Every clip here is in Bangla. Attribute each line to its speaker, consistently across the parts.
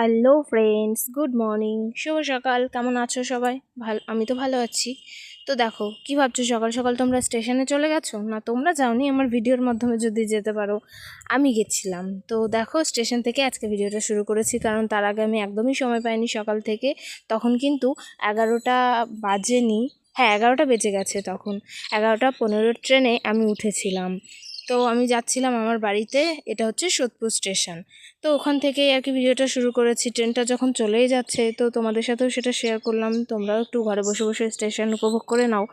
Speaker 1: Hello friends, good morning. শুভ সকাল। কেমন আছো সবাই? ভালো, আমি তো ভালো আছি। তো দেখো, কি ভাবছ? সকাল সকাল তোমরা স্টেশনে চলে গেছো? না, তোমরা যাওনি? আমার ভিডিওর মাধ্যমে যদি যেতে পারো, আমি গেছিলাম। তো দেখো, স্টেশন থেকে আজকে ভিডিওটা শুরু করেছি, কারণ তার আগে আমি একদমই সময় পাইনি সকাল থেকে। তখন কিন্তু এগারোটা বাজেনি। হ্যাঁ এগারোটা বেজে গেছে তখন। এগারোটা পনেরো ট্রেনে আমি উঠেছিলাম। তো আমি যাচ্ছিলাম আমার বাড়িতে, এটা হচ্ছে সোদপুর স্টেশন। তো ওখান থেকেই আর কি ভিডিওটা শুরু করেছি, ট্রেনটা যখন চলেই যাচ্ছে, তো তোমাদের সাথেও সেটা শেয়ার করলাম, তোমরাও একটু ঘরে বসে বসে স্টেশন উপভোগ করে নাও।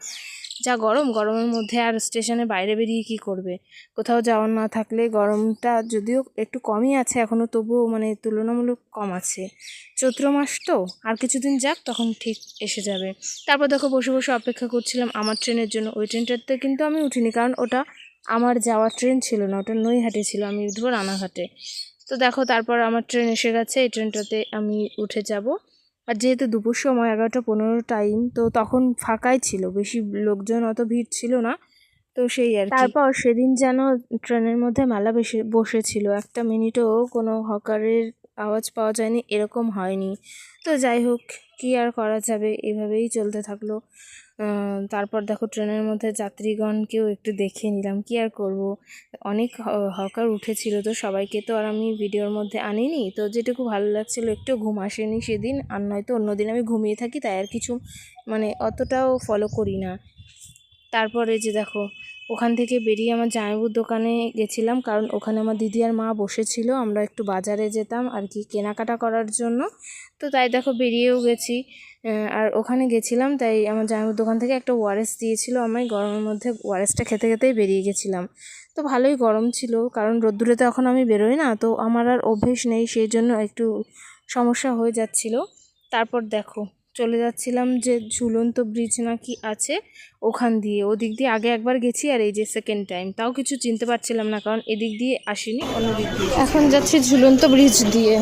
Speaker 1: যা গরম, গরমের মধ্যে আর স্টেশনে বাইরে বেরিয়ে কি করবে? কোথাও যাওয়ার না থাকলে গরমটা যদিও একটু কমই আছে এখনও তবুও মানে তুলনামূলক কম আছে। চৈত্র মাস তো, আর কিছুদিন যাক, তখন ঠিক এসে যাবে। তারপর দেখো বসে বসে অপেক্ষা করছিলাম আমার ট্রেনের জন্য। ওই ট্রেনটাতে কিন্তু আমি উঠিনি, কারণ ওটা আমার যাওয়ার ট্রেন ছিল না, ওটা নৈহাটে ছিল, আমি উঠবো রানাঘাটে। তো দেখো, তারপর আমার ট্রেন এসে গেছে, এই ট্রেনটাতে আমি উঠে যাব। আর যেহেতু দুপুর সময় এগারোটা পনেরো টাইম তো তখন ফাঁকাই ছিল, বেশি লোকজন অত ভিড় ছিল না। তো সেই আর তারপর সেদিন যেন ট্রেনের মধ্যে মেলা বেশি বসেছিল, একটা মিনিটও কোনো হকারের আওয়াজ পাওয়া যায়নি, এরকম হয়নি। তো যাই হোক, কী আর করা যাবে, এভাবেই চলতে থাকল। তারপর দেখো ট্রেনের মধ্যে যাত্রীগণকেও একটু দেখে নিলাম, কি আর করব? অনেক হকার উঠেছিল তো সবাইকে তো আর আমি ভিডিওর মধ্যে আনিনি। তো যেটুকু ভালো লাগছিল, একটু ঘুম আসেনি সেদিন, আর নয়তো অন্যদিন আমি ঘুমিয়ে থাকি, তাই আর কিছু মানে অতটাও ফলো করি না। তারপরে যে দেখো, ওখান থেকে বেরিয়ে আমার জামাইবুর দোকানে গেছিলাম, কারণ ওখানে আমার দিদি আর মা বসেছিল, আমরা একটু বাজারে যেতাম আর কি কেনাকাটা করার জন্য। তো তাই দেখো বেরিয়েও গেছি। আর ওখানে গেছিলাম, তাই আমার জামাইবুর দোকান থেকে একটা ওয়ারেস দিয়েছিল আমি গরমের মধ্যে ওয়ারেসটা খেতে খেতেই বেরিয়ে গেছিলাম। তো ভালোই গরম ছিল, কারণ রোদ্দুরে তো এখন আমি বেরোই না, তো আমার আর অভ্যেস নেই, সেই জন্য একটু সমস্যা হয়ে যাচ্ছিল। তারপর দেখো, চলে যাচ্ছিলাম যে ঝুলন্ত ব্রিজ নাকি আছে ওখান দিয়ে, ওদিক দিয়ে আগে একবার গেছি আর এই যে সেকেন্ড টাইম তাও কিছু চিনতে পারছিলাম না, কারণ এদিক দিয়ে আসিনি, অন্য দিক দিয়ে। এখন যাচ্ছি ঝুলন্ত ব্রিজ দিয়ে।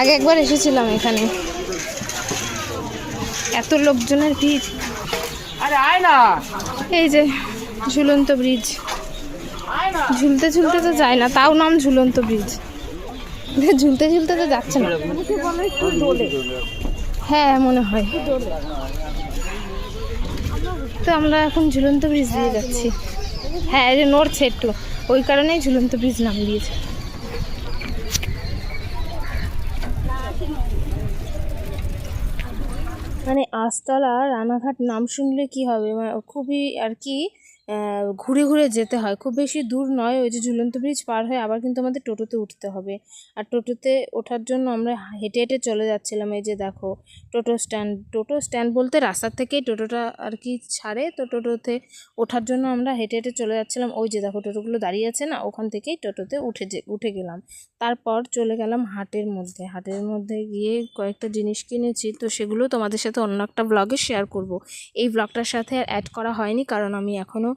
Speaker 1: আগে একবার এসেছিলাম এখানে। এত লোকজনের ভিড়।
Speaker 2: আরে আয় না।
Speaker 1: এই যে ঝুলন্ত ব্রিজ। ঝুলতে ঝুলতে তো যায় না তাও নাম ঝুলন্ত ব্রিজ। ঝুলতে ঝুলতে তো যাচ্ছে না। হ্যাঁ মনে হয়। তো আমরা এখন ঝুলন্ত ব্রিজ দিয়ে যাচ্ছি। হ্যাঁ এই যে নড়ছে একটু ওই কারণেই ঝুলন্ত ব্রিজ নাম দিয়েছে। মানে আস্তলা রানাঘাট নাম শুনলে কি হবে? মানে খুবই আর কি ঘুরে ঘুরে যেতে হয়। খুব বেশি দূর নয়, ওই যে ঝুলন্ত ব্রিজ পার হয়ে আবার কিন্তু আমাদের টোটোতে উঠতে হবে। আর টোটোতে ওঠার জন্য আমরা হেঁটে হেঁটে চলে যাচ্ছিলাম, এই যে দেখো, টোটো স্ট্যান্ড টোটো স্ট্যান্ড বলতে রাস্তার থেকেই টোটোটা আর কি ছাড়ে। তো টোটোতে ওঠার জন্য আমরা হেঁটে হেঁটে চলে যাচ্ছিলাম, ওই যে দেখো টোটোগুলো দাঁড়িয়ে আছে না, ওখান থেকেই টোটোতে উঠে যে, উঠে গেলাম। তারপর চলে গেলাম হাটের মধ্যে। হাটের মধ্যে গিয়ে কয়েকটা জিনিস কিনেছি, তো সেগুলো তোমাদের সাথে অন্য একটা ব্লগে শেয়ার করব। এই ব্লগটার সাথে অ্যাড করা হয়নি, কারণ আমি এখনও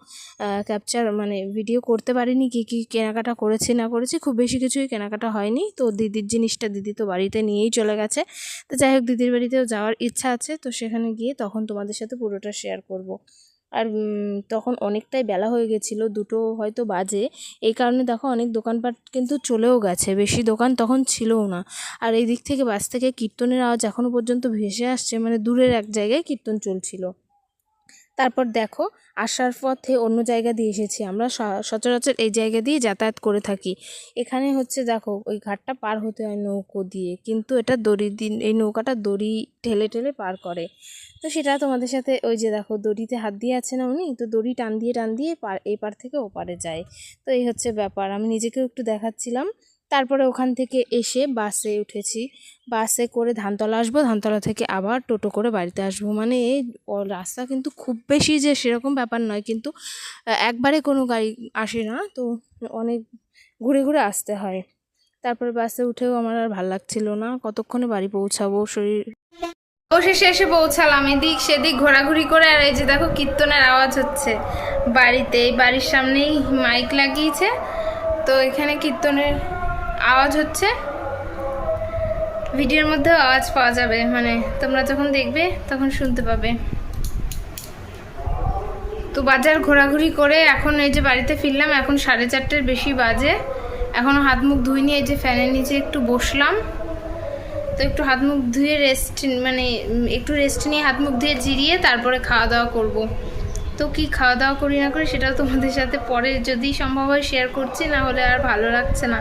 Speaker 1: ক্যাপচার মানে ভিডিও করতে পারিনি কী কী কেনাকাটা করেছি, না করেছি, খুব বেশি কিছুই কেনাকাটা হয়নি। তো দিদির জিনিসটা দিদি তো বাড়িতে নিয়েই চলে গেছে। তো যাই হোক, দিদির বাড়িতেও যাওয়ার ইচ্ছা আছে। তো সেখানে গিয়ে তখন তোমাদের সাথে পুরোটা শেয়ার করব। আর তখন অনেকটাই বেলা হয়ে গেছিল, দুটো হয়তো বাজে। এই কারণে দেখো অনেক দোকানপাট কিন্তু চলেও গেছে, বেশি দোকান তখন ছিলও না। আর এই দিক থেকে বাস থেকে কীর্তনের আওয়াজ এখনও পর্যন্ত ভেসে আসছে মানে দূরের এক জায়গায় কীর্তন চলছিল। তারপর দেখো, আসার পথে অন্য জায়গা দিয়ে এসেছি। আমরা সচরাচর এই জায়গা দিয়ে যাতায়াত করে থাকি। এখানে হচ্ছে দেখো, ওই ঘাটটা পার হতে হয় নৌকো দিয়ে। কিন্তু এটা দড়ি দিন, এই নৌকাটা দড়ি ঠেলে ঠেলে পার করে। তো সেটা তোমাদের সাথে ওই যে দেখো, দড়িতে হাত দিয়ে আছে না উনি? তো দড়ি টান দিয়ে টান দিয়ে পার এই পার থেকে ওপারে যায়। তো এই হচ্ছে ব্যাপার। আমি নিজেকেও একটু দেখাচ্ছিলাম। তারপরে ওখান থেকে এসে বাসে উঠেছি। বাসে করে ধানতলা আসব, ধানতলা থেকে আবার টোটো করে বাড়িতে আসব। মানে এই রাস্তা কিন্তু খুব বেশি যে সেরকম ব্যাপার নয়, কিন্তু একবারে কোনো গাড়ি আসে না, তো অনেক ঘুরে ঘুরে আসতে হয়। তারপরে বাসে উঠেও আমার আর ভালো লাগছিল না। কতক্ষণে বাড়ি পৌঁছাবো, শরীর অবশেষে এসে পৌঁছালাম। এদিক সেদিক ঘোরাঘুরি করে আর এই যে দেখো কীর্তনের আওয়াজ হচ্ছে। বাড়িতে, এই বাড়ির সামনেই মাইক লাগিয়েছে। তো এখানে কীর্তনের আওয়াজ হচ্ছে। ভিডিওর মধ্যেও আওয়াজ পাওয়া যাবে মানে তোমরা যখন দেখবে তখন শুনতে পাবে। তো বাজার ঘোরাঘুরি করে এখন এই যে বাড়িতে ফিরলাম, এখন সাড়ে চারটের বেশি বাজে। এখনও হাত মুখ ধুইনি, এই যে ফ্যানের নিচে একটু বসলাম।
Speaker 2: তো একটু হাত মুখ ধুয়ে রেস্ট মানে একটু রেস্ট নিয়ে হাত মুখ ধুয়ে জিরিয়ে তারপরে খাওয়া দাওয়া করব। তো কি খাওয়া দাওয়া করি না করি সেটাও তোমাদের সাথে পরে যদি সম্ভব হয় শেয়ার করছি, না হলে আর ভালো লাগছে না।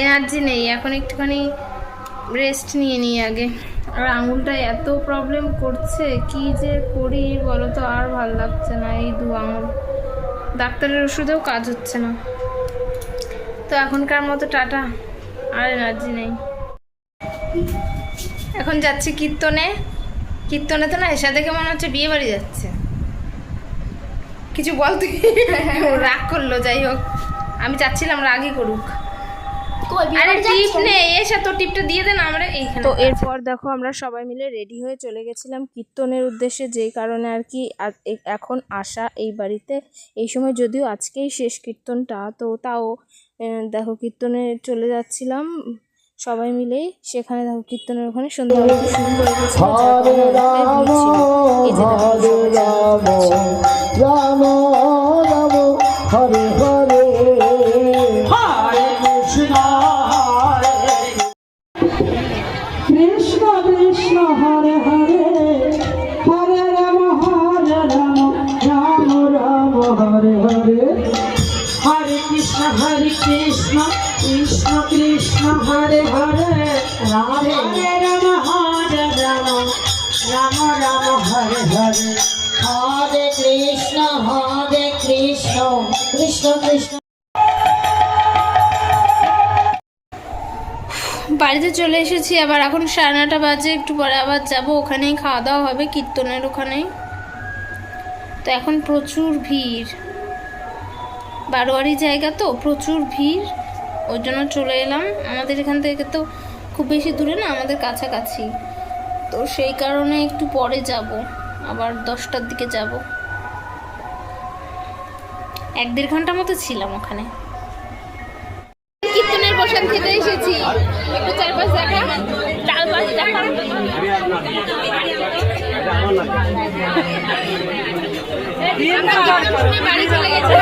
Speaker 2: এনার্জি নেই, এখন একটুখানি রেস্ট নিয়ে নিই আগে। আর আঙুলটা এত প্রবলেম করছে, কি যে করি বলো তো আর ভালো লাগছে না এই দু আঙুল। ডাক্তারের ওষুধেও কাজ হচ্ছে না। তো এখনকার মতো টাটা, আর এনার্জি নেই। এখন যাচ্ছি কীর্তনে। কীর্তনে তো না এসা দেখে মনে হচ্ছে বিয়ে বাড়ি যাচ্ছে। কিছু বলতে রাগ করল, যাই হোক। আমি চাচ্ছিলাম রাগই করুক। আরে টিপ নেই এসে তো টিপটা দিয়ে দেন আমরা এইখানে
Speaker 1: তো এরপর দেখো আমরা সবাই মিলে রেডি হয়ে চলে গেছিলাম কীর্তনের উদ্দেশ্যে যেই কারণে আর কি এখন আসা এই বাড়িতে। এই সময় যদিও আজকেই শেষ কীর্তনটা তো তাও দেখো কীর্তনে চলে যাচ্ছিলাম সবাই মিলেই। সেখানে দেখো কীর্তনের ওখানে। এই যে দেখো
Speaker 3: হরে। কৃষ্ণ কৃষ্ণ, হরে হরে, রাধে রাম হরে রাম রাম রাম হরে হরে হরে কৃষ্ণ হরে কৃষ্ণ কৃষ্ণ কৃষ্ণ।
Speaker 2: বাড়িতে চলে এসেছি, আবার এখন সাড়ে নটা বাজে, একটু পরে আবার যাব, ওখানেই খাওয়া দাওয়া হবে, কীর্তনের ওখানেই তো এখন প্রচুর ভিড়। বারোয়ারি জায়গা তো, প্রচুর ভিড়। ওর জন্য চলে এলাম। আমাদের এখান থেকে তো খুব বেশি দূরে না আমাদের কাছাকাছি। তো সেই কারণে একটু পরে যাব। আবার দশটার দিকে যাব। এক দেড় ঘণ্টা মতো ছিলাম ওখানে। কীর্তনের প্রসাদ খেতে এসেছি। একটু চারপাশ দেখা। চারপাশ দেখা। বাড়ি চলে গেছে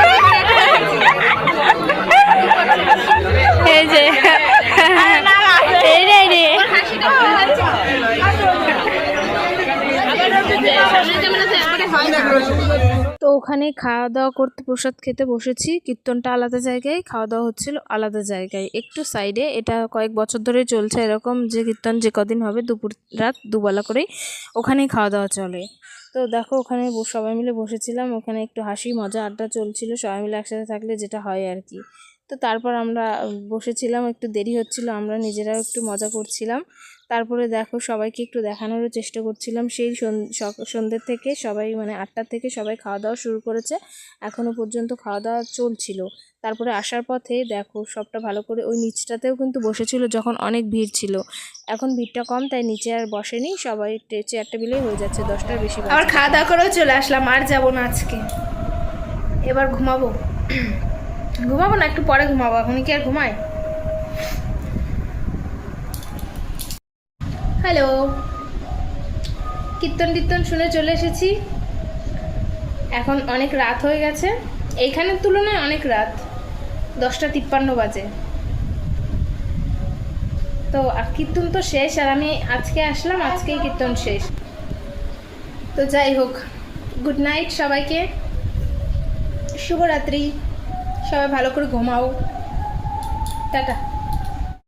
Speaker 1: তো ওখানে খাওয়া দাওয়া করতে, প্রসাদ খেতে বসেছি। কীর্তনটা আলাদা জায়গায়, খাওয়া দাওয়া হচ্ছিল আলাদা জায়গায়। একটু সাইডে, এটা কয়েক বছর ধরে চলছে এরকম যে কীর্তন যে কদিন হবে, দুপুর, রাত দুবেলা করেই ওখানেই খাওয়া দাওয়া চলে। তো দেখো, ওখানে সবাই মিলে বসেছিলাম। ওখানে একটু হাসি, মজা, আড্ডা চলছিল। সবাই মিলে একসাথে থাকলে যেটা হয় আর কি। তো তারপর আমরা বসেছিলাম, একটু দেরি হচ্ছিল, আমরা নিজেরাও একটু মজা করছিলাম। তারপরে দেখো, সবাইকে একটু দেখানোরও চেষ্টা করছিলাম। সেই সন্ধ্যের থেকে সবাই মানে আটটার থেকে সবাই খাওয়া দাওয়া শুরু করেছে। এখনও পর্যন্ত খাওয়া দাওয়া চলছিল। তারপরে আসার পথে দেখো, সবটা ভালো করে ওই নিচটাতেও কিন্তু বসেছিল যখন অনেক ভিড় ছিল। এখন ভিড়টা কম, তাই নিচে আর বসেনি। সবাই টে- চেয়ার টেবিলেই হয়ে যাচ্ছে, দশটার বেশি
Speaker 2: আবার খাওয়া দাওয়া করেও চলে আসলাম, আর যাব না আজকে। এবার ঘুমাবো। ঘুমাবো না, একটু পরে ঘুমাবো এখন কি আর ঘুমায়? হ্যালো কীর্তন টীর্তন শুনে চলে এসেছি। এখন অনেক রাত হয়ে গেছে। এইখানের তুলনায় অনেক রাত। দশটা তিপ্পান্ন বাজে। তো কীর্তন তো শেষ, আর আমি আজকে আসলাম, আজকেই কীর্তন শেষ। তো যাই হোক গুড নাইট সবাইকে। শুভরাত্রি। সবাই ভালো করে ঘুমাও। টাটা।